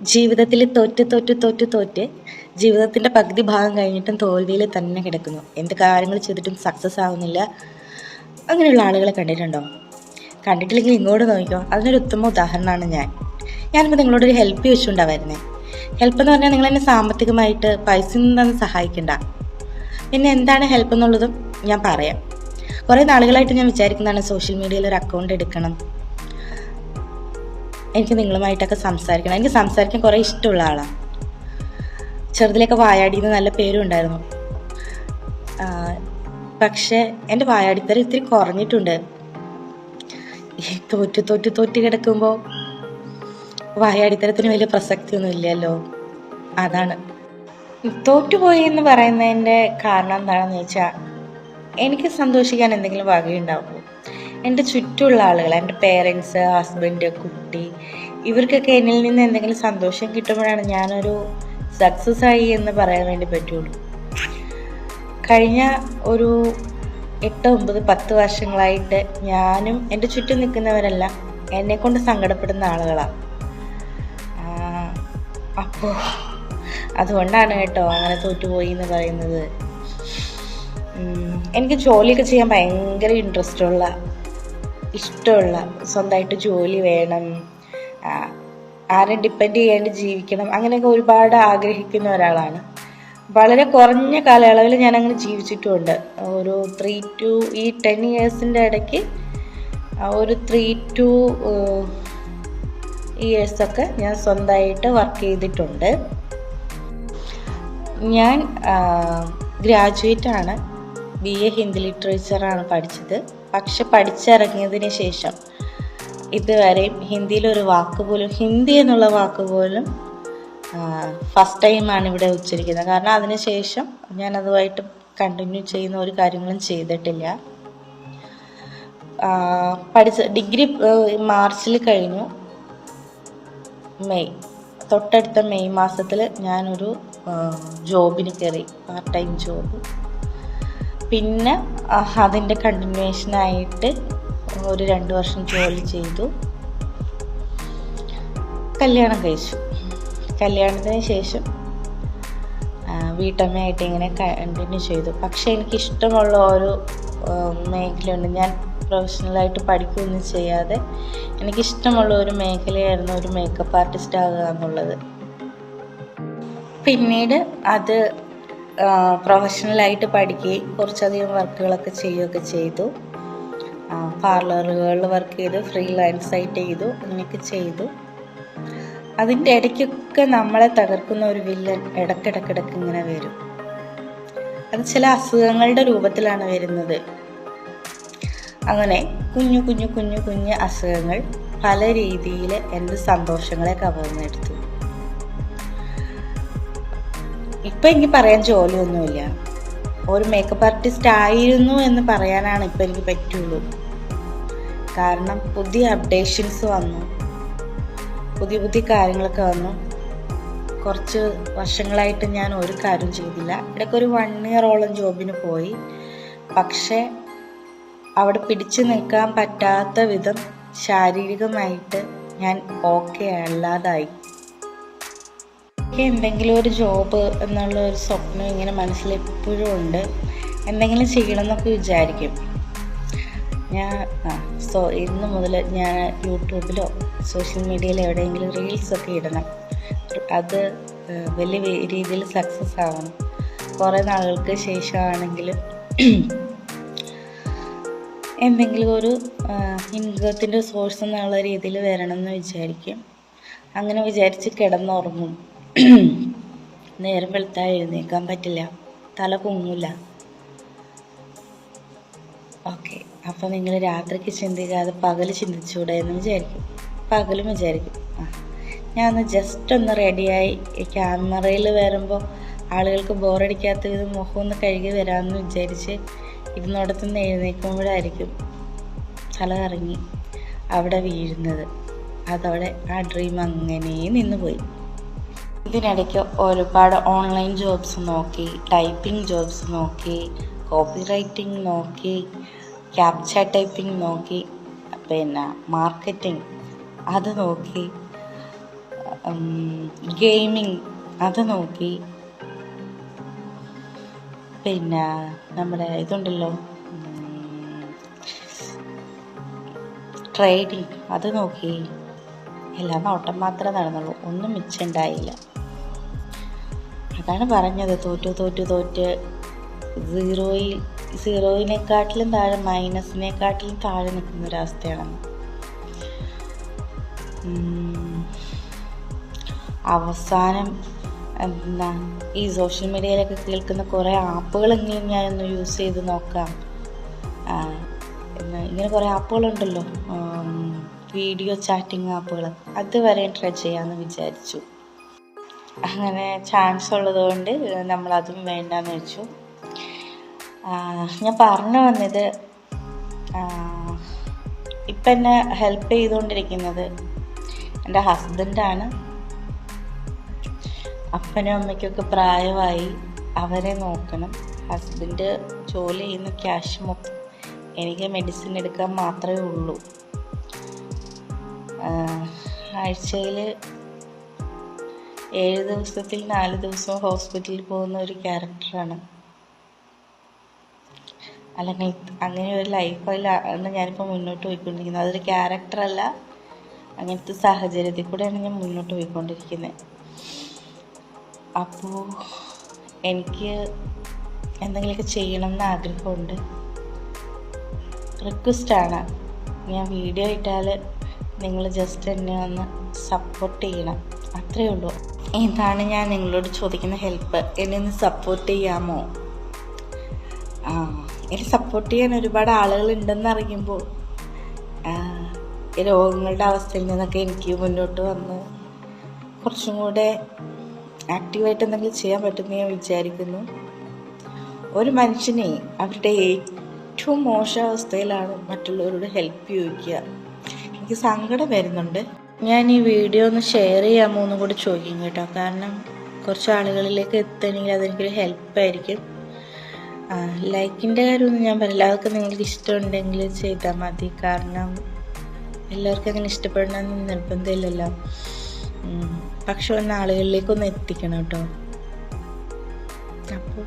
ജീവിതത്തിൽ തോറ്റ് തോറ്റ് തോറ്റ് തോറ്റ് ജീവിതത്തിന്റെ പകുതി ഭാഗം കഴിഞ്ഞിട്ടും തോൽവിയിൽ തന്നെ കിടക്കുന്നു. എന്ത് കാര്യങ്ങൾ ചെയ്തിട്ടും സക്സസ് ആവുന്നില്ല. അങ്ങനെയുള്ള ആളുകളെ കണ്ടിട്ടുണ്ടോ? കണ്ടിട്ടില്ലെങ്കിൽ ഇങ്ങോട്ട് നോക്കിക്കോ. അതിനൊരു ഉത്തമ ഉദാഹരണമാണ് ഞാൻ. ഞാനിപ്പോൾ നിങ്ങളോടൊരു ഹെൽപ്പ് ചോദിച്ചുകൊണ്ടാണ് ഹെൽപ്പ് എന്ന് പറഞ്ഞാൽ നിങ്ങൾ എന്നെ സാമ്പത്തികമായിട്ട് പൈസ നിന്നൊന്ന് സഹായിക്കണ്ട. പിന്നെ എന്താണ് ഹെൽപ്പ് എന്നുള്ളതും ഞാൻ പറയാം. കുറേ നാളുകളായിട്ട് ഞാൻ വിചാരിക്കുന്നതാണ് സോഷ്യൽ മീഡിയയിൽ ഒരു അക്കൗണ്ട് എടുക്കണം. എനിക്ക് നിങ്ങളുമായിട്ടൊക്കെ സംസാരിക്കണം. എനിക്ക് സംസാരിക്കാൻ കുറേ ഇഷ്ടമുള്ള ആളാണ് ചെറുതിലൊക്കെ വായാടിന്ന് നല്ല പേരും ഉണ്ടായിരുന്നു. പക്ഷേ എന്റെ വായാടിത്തരം ഇത്തിരി കുറഞ്ഞിട്ടുണ്ട്. തോറ്റു തോറ്റ് തോറ്റ് കിടക്കുമ്പോൾ വായാടിത്തരത്തിന് വലിയ പ്രസക്തിയൊന്നും ഇല്ലല്ലോ. അതാണ്. തോറ്റുപോയി എന്ന് പറയുന്നതിന്റെ കാരണം എന്താണെന്ന് വെച്ചാൽ എനിക്ക് സന്തോഷിക്കാൻ എന്തെങ്കിലും വകയുണ്ടാവും എന്റെ ചുറ്റുമുള്ള ആളുകൾ എന്റെ പേരൻസ് ഹസ്ബൻഡ് കുട്ടി ഇവർക്കൊക്കെ എന്നിൽ നിന്ന് എന്തെങ്കിലും സന്തോഷം കിട്ടുമ്പോഴാണ് ഞാനൊരു സക്സസ് ആയി എന്ന് പറയാൻ വേണ്ടി പറ്റുള്ളൂ. കഴിഞ്ഞ ഒരു എട്ട് ഒമ്പത് പത്ത് വർഷങ്ങളായിട്ട് ഞാനും എന്റെ ചുറ്റും നിൽക്കുന്നവരല്ല എന്നെ കൊണ്ട് സങ്കടപ്പെടുന്ന ആളുകളാണ് അപ്പോൾ അതുകൊണ്ടാണ് കേട്ടോ അങ്ങനെ തോറ്റുപോയി എന്ന് പറയുന്നത്. എനിക്ക് ജോലിയൊക്കെ ചെയ്യാൻ ഭയങ്കര ഇൻട്രസ്റ്റ് ഉള്ള ഇഷ്ടമുള്ള സ്വന്തമായിട്ട് ജോലി വേണം ആരെ ഡിപ്പെൻഡ് ചെയ്യാണ്ട് ജീവിക്കണം അങ്ങനെയൊക്കെ ഒരുപാട് ആഗ്രഹിക്കുന്ന ഒരാളാണ്. വളരെ കുറഞ്ഞ കാലയളവിൽ ഞാൻ അങ്ങനെ ജീവിച്ചിട്ടുമുണ്ട്. ഒരു ത്രീ ടു ഈ ടെൻ ഇയേഴ്സിന്റെ ഇടയ്ക്ക് ഒരു ത്രീ ടു ഇയേഴ്സൊക്കെ ഞാൻ സ്വന്തമായിട്ട് വർക്ക് ചെയ്തിട്ടുണ്ട്. ഞാൻ ഗ്രാജുവേറ്റ് ആണ്. ബി എ ഹിന്ദി ലിറ്ററേച്ചറാണ് പഠിച്ചത്. പക്ഷെ പഠിച്ചിറങ്ങിയതിന് ശേഷം ഇതുവരെയും ഹിന്ദിയിൽ ഒരു വാക്ക് പോലും ഹിന്ദി എന്നുള്ള വാക്ക് പോലും ഫസ്റ്റ് ടൈമാണ് ഇവിടെ ഉച്ചരിക്കുന്നത്. കാരണം അതിനുശേഷം ഞാൻ അതുമായിട്ട് കണ്ടിന്യൂ ചെയ്യുന്ന ഒരു കാര്യങ്ങളും ചെയ്തിട്ടില്ല. പഠിച്ച ഡിഗ്രി മാർച്ചിൽ കഴിഞ്ഞു. മെയ് തൊട്ടടുത്ത മെയ് മാസത്തിൽ ഞാനൊരു ജോബിന് കയറി പാർട്ട് ടൈം ജോബ് പിന്നെ അതിന്റെ കണ്ടിന്യൂവേഷനായിട്ട് ഒരു രണ്ട് വർഷം ജോലി ചെയ്തു. കല്യാണം കഴിച്ചു. കല്യാണത്തിന് ശേഷം വീട്ടമ്മയായിട്ട് ഇങ്ങനെ കണ്ടിന്യൂ ചെയ്തു. പക്ഷേ എനിക്ക് ഇഷ്ടമുള്ള ഒരു മേഖലയുണ്ട്. ഞാൻ പ്രൊഫഷണലായിട്ട് പഠിക്കുകയൊന്നും ചെയ്യാതെ എനിക്കിഷ്ടമുള്ള ഒരു മേഖലയായിരുന്നു ഒരു മേക്കപ്പ് ആർട്ടിസ്റ്റ് ആകുക എന്നുള്ളത്. പിന്നീട് അത് പ്രൊഫഷണലായിട്ട് പഠിക്കുകയും കുറച്ചധികം വർക്കുകളൊക്കെ ചെയ്യുകയൊക്കെ ചെയ്തു. പാർലറുകളിൽ വർക്ക് ചെയ്തു ഫ്രീലാൻസ് ആയിട്ട് ചെയ്തു അങ്ങനെയൊക്കെ ചെയ്തു. അതിന്റെ ഇടയ്ക്കൊക്കെ നമ്മളെ തകർക്കുന്ന ഒരു വില്ലൻ ഇടക്കിടക്കിടക്ക് ഇങ്ങനെ വരും. അത് ചില അസുഖങ്ങളുടെ രൂപത്തിലാണ് വരുന്നത്. അങ്ങനെ കുഞ്ഞു കുഞ്ഞു കുഞ്ഞു കുഞ്ഞു അസുഖങ്ങൾ പല രീതിയിൽ എന്റെ സന്തോഷങ്ങളെ കവർന്നെടുത്തു ഇപ്പം എനിക്ക് പറയാൻ ജോലിയൊന്നുമില്ല. ഒരു മേക്കപ്പ് ആർട്ടിസ്റ്റ് ആയിരുന്നു എന്ന് പറയാനാണ് ഇപ്പം എനിക്ക് പറ്റുള്ളൂ. കാരണം പുതിയ അപ്ഡേഷൻസ് വന്നു. പുതിയ പുതിയ കാര്യങ്ങളൊക്കെ വന്നു. കുറച്ച് വർഷങ്ങളായിട്ട് ഞാൻ ഒരു കാര്യം ചെയ്തില്ല. ഇടയ്ക്ക് ഒരു വൺ ഇയറോളം ജോബിന് പോയി. പക്ഷേ അവിടെ പിടിച്ചു നിൽക്കാൻ പറ്റാത്ത വിധം ശാരീരികമായിട്ട് ഞാൻ ഓക്കെ അല്ലാതായി. എനിക്ക് എന്തെങ്കിലും ഒരു ജോബ് എന്നുള്ള ഒരു സ്വപ്നം ഇങ്ങനെ മനസ്സിൽ എപ്പോഴും ഉണ്ട്. എന്തെങ്കിലും ചെയ്യണം എന്നൊക്കെ വിചാരിക്കും. ഞാൻ സോ ഇന്ന് മുതൽ ഞാൻ യൂട്യൂബിലോ സോഷ്യൽ മീഡിയയിലോ എവിടെയെങ്കിലും റീൽസൊക്കെ ഇടണം. അത് വലിയ രീതിയിൽ സക്സസ് ആവണം. കുറേ നാളുകൾക്ക് ശേഷമാണെങ്കിലും എന്തെങ്കിലും ഒരു ഇൻകത്തിന്റെ സോഴ്സ് എന്നുള്ള രീതിയിൽ വരണം എന്ന് വിചാരിക്കും. അങ്ങനെ വിചാരിച്ച് കിടന്നുറങ്ങും. നേരം വെളുത്താൽ എഴുന്നേക്കാൻ പറ്റില്ല. തല കുങ്ങൂല. ഓക്കെ. അപ്പോൾ നിങ്ങൾ രാത്രിക്ക് ചിന്തിക്കാതെ പകൽ ചിന്തിച്ചുകൂടെ എന്ന് വിചാരിക്കും. പകലും വിചാരിക്കും. ആ. ഞാൻ ഒന്ന് ജസ്റ്റ് ഒന്ന് റെഡിയായി ക്യാമറയിൽ വരുമ്പോൾ ആളുകൾക്ക് ബോറടിക്കാത്ത വിധം മുഖം ഒന്ന് കഴുകി വരാമെന്ന് വിചാരിച്ച് ഇരുന്നോടത്തുനിന്ന് എഴുന്നേൽക്കുമ്പോഴായിരിക്കും തല കറങ്ങി അവിടെ വീഴുന്നത്. അതോടെ ആ ഡ്രീം അങ്ങനെ നിന്ന് പോയി. ഇതിനിടയ്ക്ക് ഒരുപാട് ഓൺലൈൻ ജോബ്സ് നോക്കി ടൈപ്പിംഗ് ജോബ്സ് നോക്കി കോപ്പി റൈറ്റിംഗ് നോക്കി ക്യാപ്ച ടൈപ്പിംഗ് നോക്കി പിന്നെ മാർക്കറ്റിംഗ് അത് നോക്കി ഗെയിമിങ് അത് നോക്കി. പിന്നെ നമ്മുടെ ഇതുണ്ടല്ലോ ട്രേഡിങ് അത് നോക്കി. എല്ലാം നോട്ടം മാത്രമേ നടന്നുള്ളൂ. ഒന്നും മിച്ചുണ്ടായില്ല അതാണ് പറഞ്ഞത്. തോറ്റു തോറ്റു തോറ്റ്. സീറോയിൽ സീറോയിനെക്കാട്ടിലും താഴെ മൈനസിനെക്കാട്ടിലും താഴെ നിൽക്കുന്ന ഒരവസ്ഥയാണെന്ന്. അവസാനം എന്താ ഈ സോഷ്യൽ മീഡിയയിലൊക്കെ കേൾക്കുന്ന കുറേ ആപ്പുകളെങ്കിലും ഞാനൊന്ന് യൂസ് ചെയ്ത് നോക്കാം. ഇങ്ങനെ കുറേ ആപ്പുകളുണ്ടല്ലോ. വീഡിയോ ചാറ്റിംഗ് ആപ്പുകൾ അതുവരെ ട്രൈ ചെയ്യാമെന്ന് വിചാരിച്ചു. അങ്ങനെ ചാൻസ് ഉള്ളതുകൊണ്ട് നമ്മളതും വേണ്ടെന്ന് വെച്ചു. ഞാൻ പറഞ്ഞു വന്നത് ഇപ്പം എന്നെ ഹെൽപ്പ് ചെയ്തുകൊണ്ടിരിക്കുന്നത് എന്റെ ഹസ്ബൻഡാണ് അപ്പനും അമ്മയ്ക്കൊക്കെ പ്രായമായി അവരെ നോക്കണം. ഹസ്ബൻഡ് ജോലി ചെയ്യുന്ന ക്യാഷ് മൊത്തം എനിക്ക് മെഡിസിൻ എടുക്കാൻ മാത്രമേ ഉള്ളൂ. ആഴ്ചയിൽ ഏഴ് ദിവസത്തിൽ നാല് ദിവസവും ഹോസ്പിറ്റലിൽ പോകുന്ന ഒരു ക്യാരക്ടറാണ്. അല്ലെങ്കിൽ അങ്ങനെ ഒരു ലൈഫിലാണ് ഞാനിപ്പോൾ മുന്നോട്ട് പോയിക്കൊണ്ടിരിക്കുന്നത് അതൊരു ക്യാരക്ടറല്ല അങ്ങനത്തെ സാഹചര്യത്തിൽ കൂടെയാണ് ഞാൻ മുന്നോട്ട് പോയിക്കൊണ്ടിരിക്കുന്നത് അപ്പോൾ എനിക്ക് എന്തെങ്കിലുമൊക്കെ ചെയ്യണം എന്ന് ആഗ്രഹമുണ്ട്. റിക്വസ്റ്റാണ് ഞാൻ വീഡിയോ ഇട്ടാൽ നിങ്ങൾ ജസ്റ്റ് എന്നെ ഒന്ന് സപ്പോർട്ട് ചെയ്യണം. അത്രയേ ഉള്ളൂ. ഇതാണ് ഞാൻ നിങ്ങളോട് ചോദിക്കുന്ന ഹെൽപ്പ് എന്നെ ഒന്ന് സപ്പോർട്ട് ചെയ്യാമോ? എന്നെ സപ്പോർട്ട് ചെയ്യാൻ ഒരുപാട് ആളുകൾ ഉണ്ടെന്ന് അറിയുമ്പോൾ രോഗങ്ങളുടെ അവസ്ഥയിൽ നിന്നൊക്കെ എനിക്ക് മുന്നോട്ട് വന്ന് കുറച്ചും കൂടെ ആക്റ്റീവായിട്ട് എന്തെങ്കിലും ചെയ്യാൻ പറ്റുമെന്ന് ഞാൻ വിചാരിക്കുന്നു. ഒരു മനുഷ്യനെ അവരുടെ ഏറ്റവും മോശം അവസ്ഥയിലാണ് മറ്റുള്ളവരോട് ഹെൽപ്പ് ചോദിക്കുക. എനിക്ക് സങ്കടം വരുന്നുണ്ട്. ഞാൻ ഈ വീഡിയോ ഒന്ന് ഷെയർ ചെയ്യാമോ എന്നും കൂടി ചോദിക്കും കേട്ടോ. കാരണം കുറച്ച് ആളുകളിലേക്ക് എത്തണമെങ്കിൽ അതെനിക്കൊരു ഹെൽപ്പായിരിക്കും ലൈക്കിന്റെ കാര്യമൊന്നും ഞാൻ പറയില്ല. അതൊക്കെ നിങ്ങൾക്ക് ഇഷ്ടമുണ്ടെങ്കിൽ ചെയ്താൽ മതി. കാരണം എല്ലാവർക്കും അങ്ങനെ ഇഷ്ടപ്പെടണമെന്ന് നിർബന്ധമില്ലല്ലോ. പക്ഷെ ഒന്ന് ആളുകളിലേക്കൊന്ന് എത്തിക്കണം കേട്ടോ. അപ്പോൾ